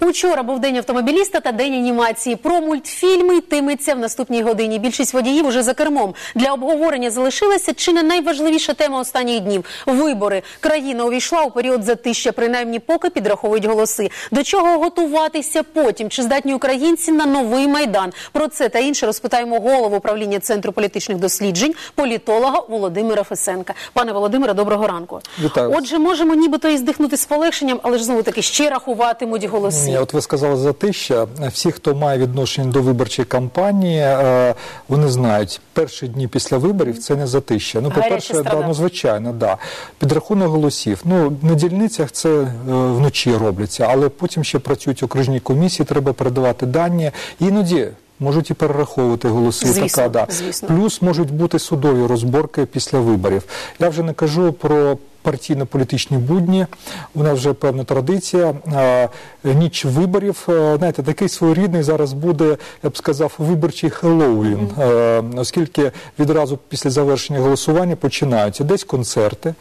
Учора був день автомобіліста та день анімації. Про мультфільми йтиметься в наступній годині. Більшість водіїв уже за кермом. Для обговорення залишилася чи не найважливіша тема останніх днів вибори. Країна увійшла у період затища, принаймні поки підраховують голоси. До чого готуватися потім? Чи здатні українці на новий майдан? Про це та інше розпитаємо голову управління центру політичних досліджень, політолога Володимира Фесенка. Пане Володимире, доброго ранку. Вітаю. Отже, можемо нібито і здихнути з полегшенням, але ж знову таки ще рахуватимуть голоси. Ні, от ви сказали затища. Всі, хто має відношення до виборчої кампанії, е, вони знають, перші дні після виборів це не затища. Ну, по-перше, да, ну звичайно, да. Підрахунок голосів. Ну на дільницях це е, вночі робляться, але потім ще працюють окружні комісії, треба передавати дані. Іноді. Можуть і перераховувати голоси, Звісно, така да. звісно. Плюс можуть бути судові розборки після виборів. Я вже не кажу про партійно-політичні будні. У нас вже певна традиція. Ніч виборів, е, знаєте, такий своєрідний зараз буде, я б сказав, виборчий Хеллоуін, Е, оскільки відразу після завершення голосування починаються десь концерти,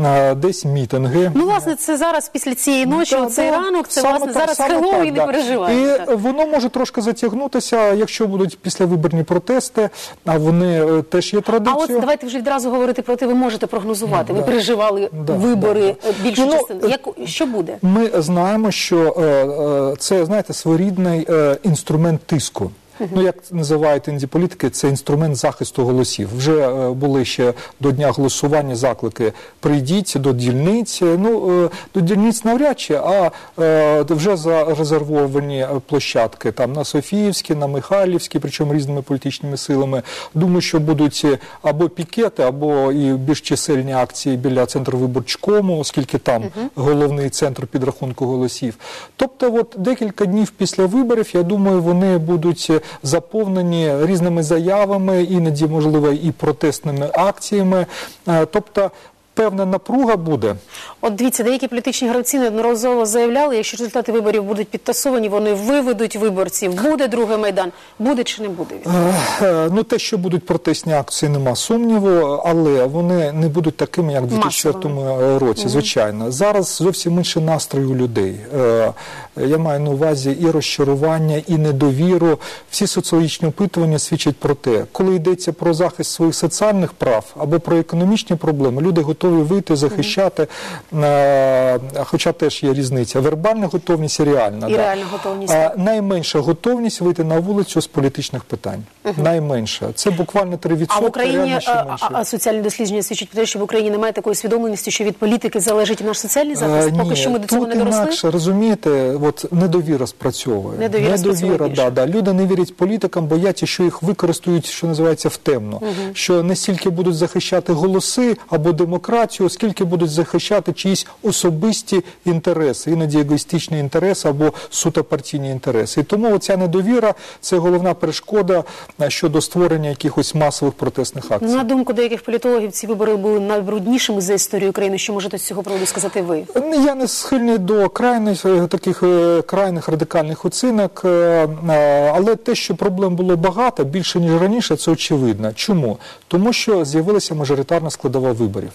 е, десь мітинги. Ну, власне, це зараз після цієї ночі, Да, цей да, ранок, це власне так, зараз Хеллоуін да. переживають. І так. воно може трошки затягнутися, якщо будуть післявиборні протести, а вони теж є А от давайте вже відразу говорити про те, ви можете прогнозувати. Ви переживали Да, вибори да, більшу Ну, частину. е, Як що буде? Ми знаємо, що е, е, це знаєте своєрідний е, інструмент тиску. Ну, як називають інді політики, це інструмент захисту голосів. Вже е, були ще до дня голосування заклики: прийдіть до дільниць. Ну е, до дільниць навряд чи, а е, вже зарезервовані е, площадки там на Софіївській, на Михайлівській, причому різними політичними силами. Думаю, що будуть або пікети, або і більш чисельні акції біля центру виборчкому, оскільки там головний центр підрахунку голосів. Тобто, от декілька днів після виборів, я думаю, вони будуть заповнені різними заявами, іноді, можливо, і протестними акціями. Е, Тобто, певна напруга буде. От дивіться, деякі політичні гравці неодноразово заявляли, якщо результати виборів будуть підтасовані, вони виведуть виборців. Буде другий майдан, буде чи не буде? Е, е, Ну, те, що будуть протестні акції, нема сумніву, але вони не будуть такими, як в 2004 році, звичайно. Зараз зовсім інший настрій у людей. Е, Я маю на увазі і розчарування, і недовіру. Всі соціологічні опитування свідчать про те, коли йдеться про захист своїх соціальних прав або про економічні проблеми, люди готові вийти, захищати, е, хоча теж є різниця. Вербальна готовність і реальна. І да. реальна готовність. А, найменша готовність вийти на вулицю з політичних питань. Найменша. Це буквально 3%. А в Україні а, а соціальні дослідження свідчать про те, що в Україні немає такої свідомленості, що від політики залежить і наш соціальний захист. Е, Поки ні, що ми до цього тут не доросли. інакше, розумієте, от недовіра спрацьовує. Недовіра спрацьовує да, да. Люди не вірять політикам, бояться, що їх використають, що називається, втемно. Що не стільки будуть захищати голоси або демократію, скільки будуть захищати чиїсь особисті інтереси, іноді егоїстичні інтереси або суто партійні інтереси. І тому оця недовіра це головна перешкода е, щодо створення якихось масових протестних акцій. На думку деяких політологів, ці вибори були найбруднішими за історію України. Що можете з цього приводу сказати ви? Я не схильний до крайних е, таких е, крайних радикальних оцінок, е, е, але те, що проблем було багато, більше ніж раніше, це очевидно. Чому? Тому що з'явилася мажоритарна складова виборів.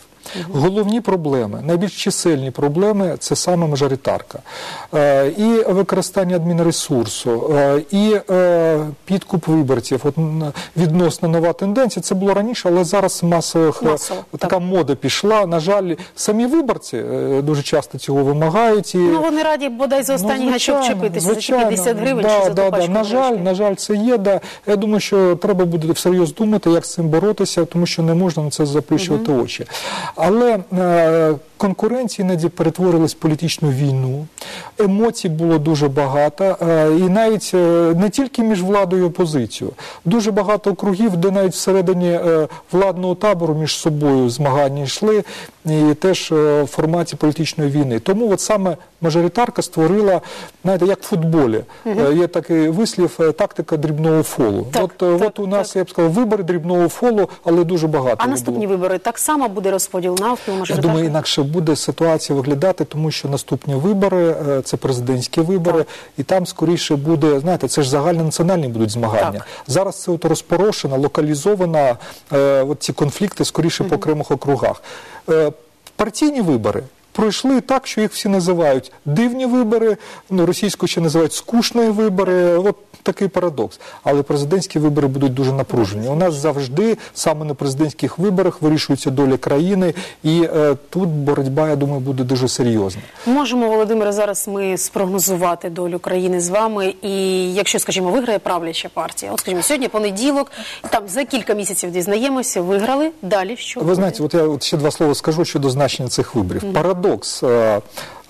Головні проблеми, найбільш чисельні проблеми це саме мажоритарка. Е, І використання адмінресурсу, е, і е, підкуп виборців. От відносно нова тенденція. Це було раніше, але зараз масових Масово, така мода пішла. На жаль, самі виборці дуже часто цього вимагають. І, Ну вони раді бодай за останній гачок звичайно, чепитися за ці 50 гривень да, чи за да. На жаль, на жаль, це є. Да. Я думаю, що треба буде всерйоз думати, як з цим боротися, тому що не можна на це заплющувати очі. Але е, конкуренції іноді перетворилась в політичну війну, емоцій було дуже багато, е, і навіть е, не тільки між владою і опозицією. Дуже багато округів, де навіть всередині е, владного табору між собою змагання йшли, і теж в форматі політичної війни. Тому от саме мажоритарка створила, знаєте, як в футболі. Є такий вислів тактика дрібного фолу. Так, от, так, от у нас, я б сказав, вибори дрібного фолу, але дуже багато. А наступні було. вибори так само буде розподіл навпіл Я думаю, інакше буде ситуація виглядати, тому що наступні вибори е, це президентські вибори, і там скоріше буде, знаєте, це ж загальнонаціональні будуть змагання. Так. Зараз це от розпорошена, локалізована е, от ці конфлікти скоріше по окремих округах. Е, партійні вибори. Пройшли так, що їх всі називають дивні вибори, ну російською ще називають скучні вибори. От такий парадокс. Але президентські вибори будуть дуже напружені. У нас завжди саме на президентських виборах вирішується доля країни, і е, тут боротьба, я думаю, буде дуже серйозна. Можемо, Володимире, зараз ми спрогнозувати долю країни з вами. І якщо, скажімо, виграє правляча партія, от скажімо, сьогодні понеділок, там за кілька місяців дізнаємося, виграли. Далі що Ви знаєте, от я от ще два слова скажу щодо значення цих виборів. Парадокс. Е,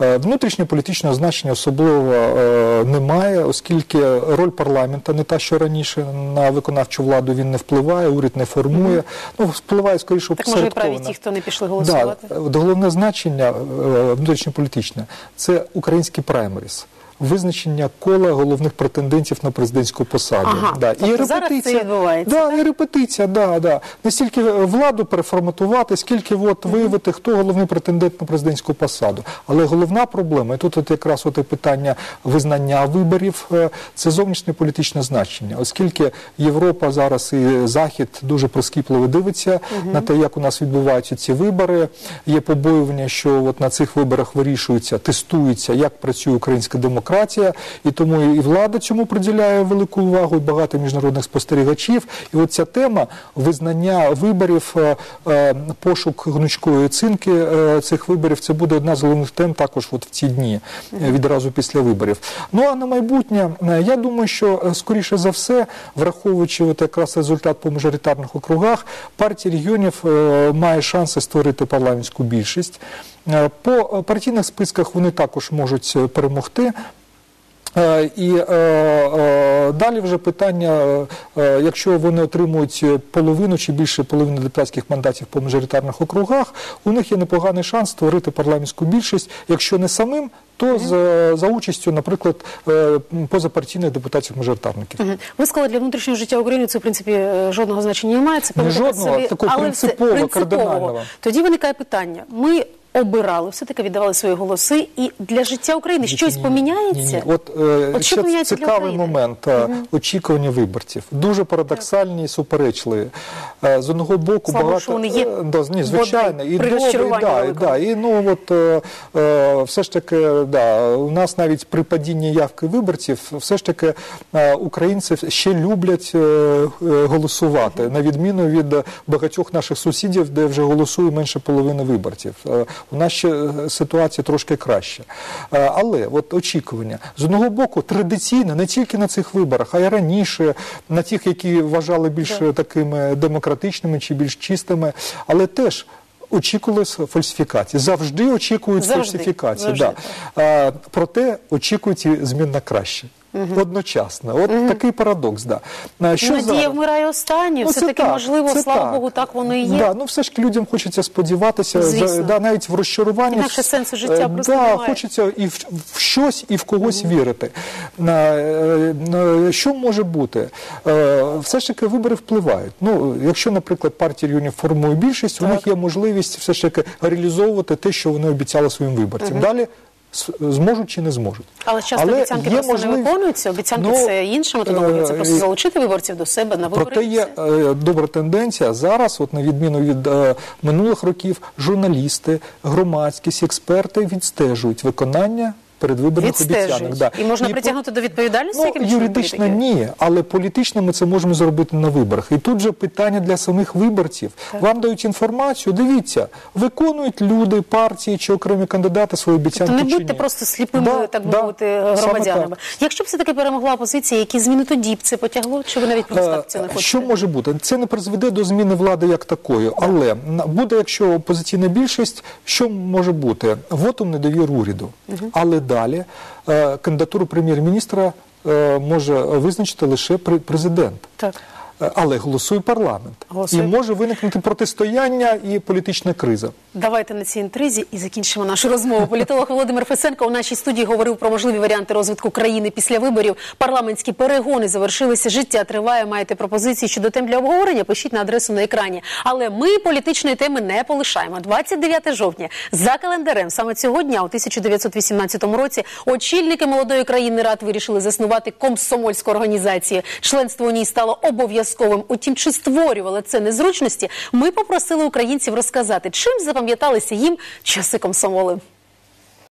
е, Внутрішньополітичного значення особливо е, немає, оскільки роль парламента не та, що раніше на виконавчу владу він не впливає, уряд не формує. Ну, впливає скоріше Так може і праві ті, хто не пішли голосувати. Да, головне значення внутрішньополітичне це український праймеріс. Визначення кола головних претендентів на президентську посаду. Ага, да. тобто зараз це відбувається, Да, і репетиція, да, да. Не стільки владу переформатувати, скільки от виявити, хто головний претендент на президентську посаду. Але головна проблема, і тут от якраз от і питання визнання виборів, е, це зовнішнє політичне значення, оскільки Європа зараз і Захід дуже прискіпливо дивиться на те, як у нас відбуваються ці вибори. Є побоювання, що от на цих виборах вирішується, тестується, як працює українська демократія, і тому і влада цьому приділяє велику увагу, і багато міжнародних спостерігачів. І от ця тема визнання виборів, е, е, пошук гнучкої оцінки е, цих виборів, це буде одна з головних тем також от в ці дні, відразу після виборів. Ну а на майбутнє, я думаю, що скоріше за все, враховуючи от якраз результат по мажоритарних округах, партія регіонів має шанси створити парламентську більшість. По партійних списках вони також можуть перемогти. Е, І е, е, далі вже питання, е, якщо вони отримують половину чи більше половини депутатських мандатів по мажоритарних округах, у них є непоганий шанс створити парламентську більшість, якщо не самим, то за, за участю, наприклад, е, позапартійних депутатів-мажоритарників. Мгм. Ви сказали, для внутрішнього життя України це в принципі е, жодного значення немає. Це Не жодного, собі- такого все- принципового, кардинального. Тоді виникає питання. Ми обирали, все таки віддавали свої голоси, і для життя України щось Ні, поміняється? Ні, ні. От, е, От що ще поміняється для цікавий України? момент е, очікування виборців. Дуже парадоксальні і суперечливі. Е, З одного боку, Слава багато що вони є. е, да, ні, звичайно, і добре, і, да, і, да, і ну от е, все ж таки, да, у нас навіть при падінні явки виборців, все ж таки е, українці ще люблять е, голосувати, на відміну від багатьох наших сусідів, де вже голосує менше половини виборців. Е, У нас ще е, ситуація трошки краща. Е, Але от очікування з одного боку традиційно не тільки на цих виборах, а й раніше, на тих, які вважали більш такими демократичними чи більш чистими, але теж. Очікувалися фальсифікації. Завжди очікують Завжди, фальсифікації. завжди, Да. А, проте очікують змін на краще. Одночасно. От такий парадокс. Да. А, Що Надія зараз? вмирає останню. Ну, все-таки так, можливо, це слава так. Богу, так воно і є. Да, ну все ж людям хочеться сподіватися, Звісно. за- да, навіть в розчарування. Інакше сенсу життя Е, просто да, немає. хочеться і в, в щось, і в когось вірити. На, е, на, що може бути? Е, Все ж таки вибори впливають. Ну, якщо, наприклад, партія регіонів формує більшість, у них є можливість все ж таки реалізовувати те, що вони обіцяли своїм виборцям. Далі с- зможуть чи не зможуть. Але часто обіцянки є просто не виконуються. Обіцянки Ну, це інша методологія. Це просто е, залучити виборців до себе на вибори. Проте є е, добра тенденція зараз, от на відміну від е, минулих років, журналісти, громадськість, експерти відстежують виконання передвиборних обіцянок. Да. І можна по- притягнути до відповідальності Ну, юридично ні, але політично ми це можемо зробити на виборах. І тут же питання для самих виборців. Вам дають інформацію, дивіться, виконують люди, партії чи окремі кандидати свої обіцянки. То не чи будьте ні. просто сліпими, Да, так би да, мовити, саме громадянами. так. Якщо б все таки перемогла опозиція, які зміни тоді б це потягло? Чи ви навіть просто так це не Е, хочете? Що може бути? Це не призведе до зміни влади як такої, але буде, якщо опозиційна більшість, що може бути? Вотум недовір уряду. Але далі е, кандидатуру прем'єр-міністра е, може визначити лише пре- президент. Так. Е, Але голосує парламент. Голосує. І може виникнути протистояння і політична криза. Давайте на цій інтризі і закінчимо нашу розмову. Політолог Володимир Фесенко у нашій студії говорив про можливі варіанти розвитку країни після виборів. Парламентські перегони завершилися. Життя триває. Маєте пропозиції щодо тем для обговорення? Пишіть на адресу на екрані. Але ми політичної теми не полишаємо. 29 жовтня за календарем. Саме цього дня, у 1918 році, очільники молодої країни рад вирішили заснувати комсомольську організацію. Членство у ній стало обов'язковим. Утім, чи створювали це незручності? Ми попросили українців розказати, чим запам'яталися їм часи комсомоли.